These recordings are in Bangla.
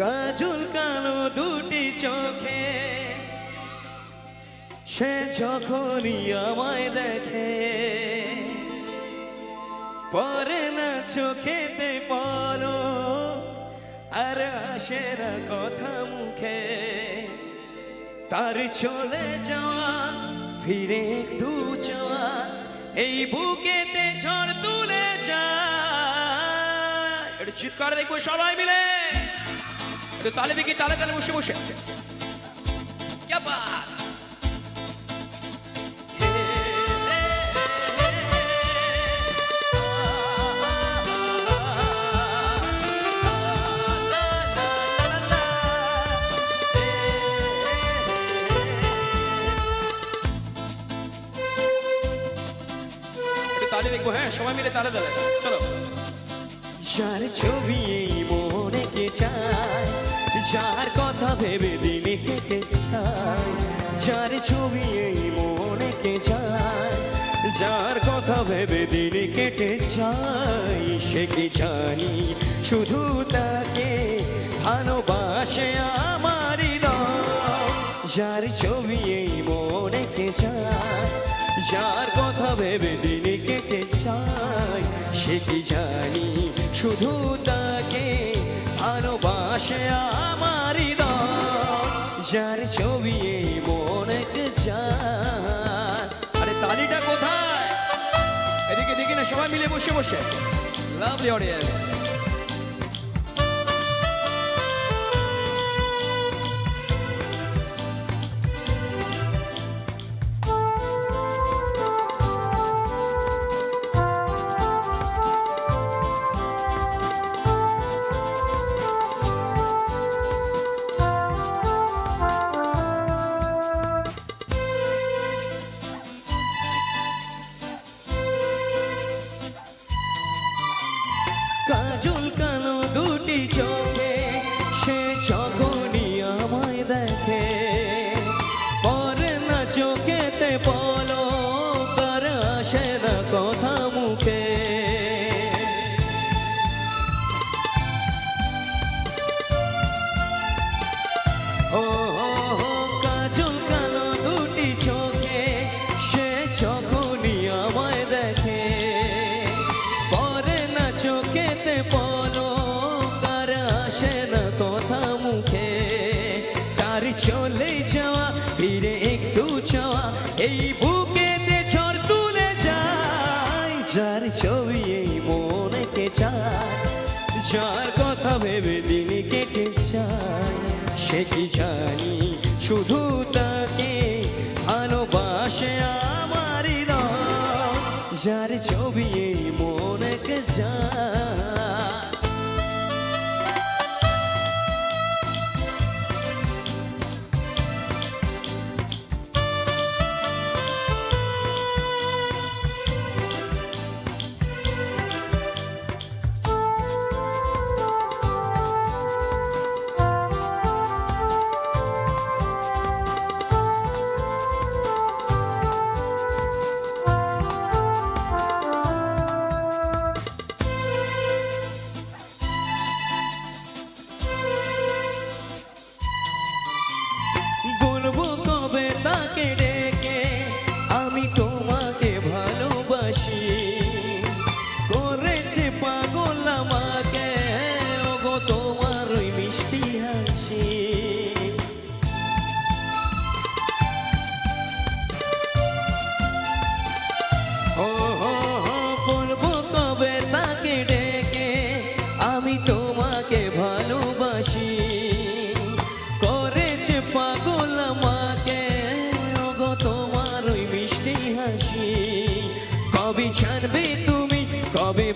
কাজল কালো দুটি চোখে। সে যখনই আমায় দেখে, পরে না চোখেতে পড়ো, আর আসে না কথা মুখে। তার চলে যাওয়া, ফিরে একটু চাওয়া, এই বুকেতে ঝড় তুলে যায়। একটু চিৎকার দেখব সবাই মিলে। তো তালে দেখি তালে তালে বসে বসে তালে দেখব হ্যাঁ সবাই মিলে তালে তালে। চলো। যার ছবি কথা ভেবে দিনে কেটে চাই সে কি জানি? শুধু তাকে ভালোবাসে আমারই। যার ছবি এই মনে কে চায়? যার কথা ভেবে দিনে কেটে চাই সে কি জানি? শুধু তাকে ভালোবাসে আমার হৃদয়। যার ছবি এই মনে কে চায়? আরে তালিটা কোথায়? সবাই মিলে বসে বসে। লাভলি অডিয়েন্স চোখে, সে যখনই আমায় দেখে। পরে না চোখেতে বলো কার আসে না কথা মুখে। ও কাজল কালো দুটি চোখে, সে যখনই চলে যাওয়া, ফিরে একটু চাওয়া, এই বুকেতে ঝড় তুলে যায়, যার ছবি এই মনে কে চায় যার কথা ভেবে দিন কেটে যায়, সে কি জানি শুধু তাকে ভালোবাসে আমার। যার ছবি এই মনে কে যায়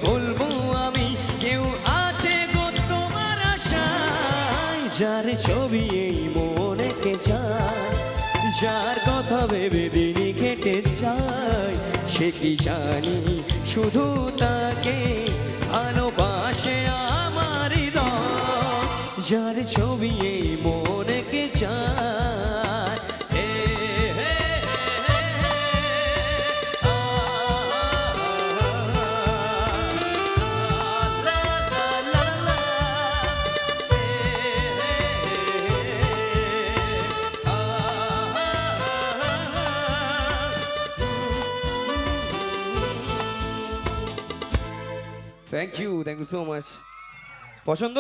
বলব আমি, কেউ আছে গো তোমার আশায় যার ছবি এই মনে কে যায় যার কথা ভেবে দিনই কেটে যায়, সে কি জানি শুধু তাকে ভালোবাসে আমার। যার ছবি এই মনে কে চায় thank you thank you so much পছন্দ